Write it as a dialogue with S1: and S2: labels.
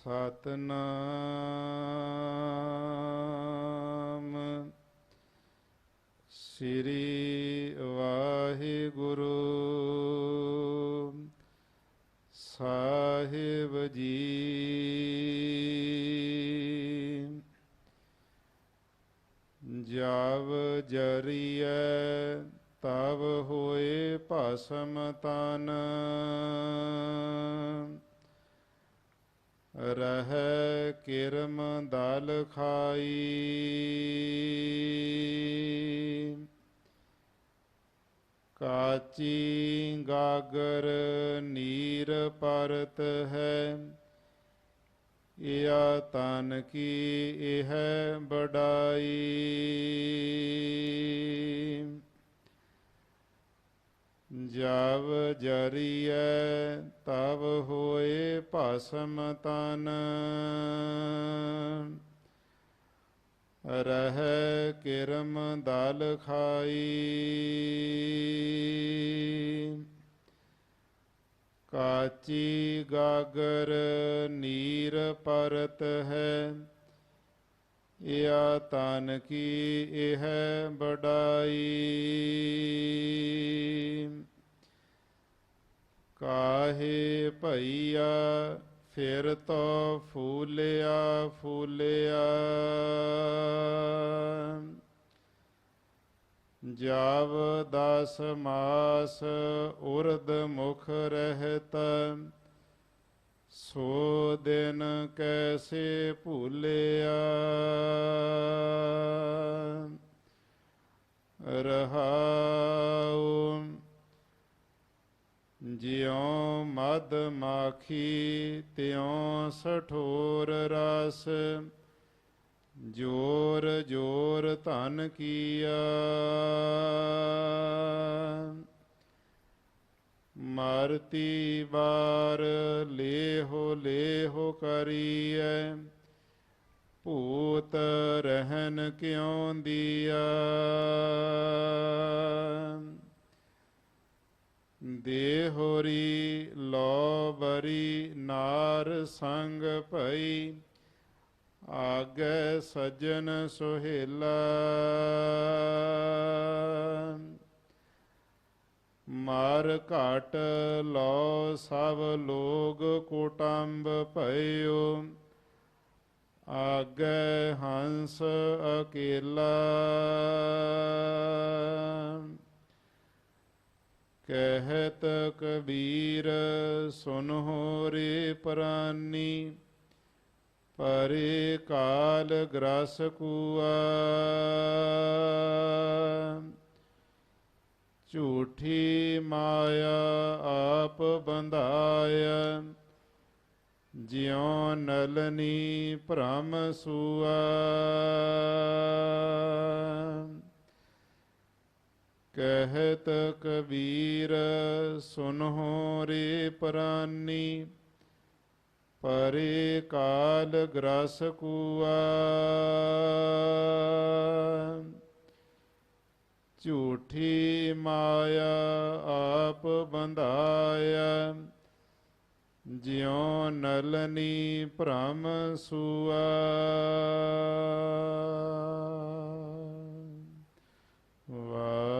S1: ਸਤਨਾਮ। ਸ੍ਰੀ ਵਾਹਿਗੁਰੂ। ਸਾਹਿਬ ਜੀ। ਜਬ ਜਰੀਐ ਤਬ ਹੋਏ ਭਸਮ ਤਨ। ਰਹਿ ਕਿਰਮ ਦਲ ਖਾਈ। ਕਾਚੀ ਗਾਗਰ ਨੀਰ ਪਰਤ ਹੈ ਇਆ ਤਨ ਕੀ ਇਹ ਬੜਾਈ ਜਬ ਜਰੀਐ ਤਬ ਹੋਏ ਭਸਮ ਤਨ। ਰਹਿ ਕਿਰਮ ਦਲ ਖਾਈ। ਕਾਚੀ ਗਾਗਰ ਨੀਰ ਪਰਤ ਹੈ। ਇਆ ਤਨ ਕੀ ਇਹ ਬੜਾਈ ਕਾਹੇ ਭਈਆ, ਫਿਰ ਤੋ ਫੂਲਿਆ ਫੂਲਿਆ। ਜਬ ਦਸ ਮਾਸ ਉਰਦ ਮੁਖ ਰਹਿਤ, ਸੋ ਦਿਨ ਕੈਸੇ ਭੂਲਿਆ। ਰਹਾਉ ਮਾਖੀ ਤਿਉ ਸਠੋਰ ਰਸ, ਜੋਰ ਜੋਰ ਧਨ ਕੀਆ। ਮਰਤੀ ਬਾਰ ਲੇਹੋ ਲੇਹੋ ਕਰੀਐ, ਭੂਤ ਰਹਿਨ ਕਿਉ ਦੀਆ। ਦੇਹੋਰੀ ਲੋ ਨਾਰ ਸੰਗ ਭਈ, ਆਗੈ ਸਜਣ ਸੁਹੇਲਾ। ਮਾਰ ਘਾਟ ਲੋ ਸਭ ਲੋਗ ਕੋਟੰਬ ਭਇਓ, ਆਗੈ ਹੰਸ ਅਕੇਲਾ। ਕਹਿਤ ਕਬੀਰ ਸੁਨਹੁ ਰੇ ਪ੍ਰਾਨੀ। ਪਰੇ ਕਾਲ ਗ੍ਰਸ ਕੂਆ। ਝੂਠੀ ਮਾਇਆ ਆਪ ਬੰਧਾਇਆ। ਜਿਉ ਨਲਨੀ ਭ੍ਰਮ ਸੁਆ। ਕਹਿਤ ਕਬੀਰ, ਸੁਨਹੁ ਰੇ ਪ੍ਰਾਨੀ। ਪਰੇ ਕਾਲ ਗ੍ਰਸ ਕੂਆ। ਝੂਠੀ ਮਾਇਆ ਆਪ ਬੰਧਾਇਆ। ਜਿਉ ਨਲਨੀ ਭ੍ਰਮ ਸੁਆ। ਵਾਹਿਗੁਰੂ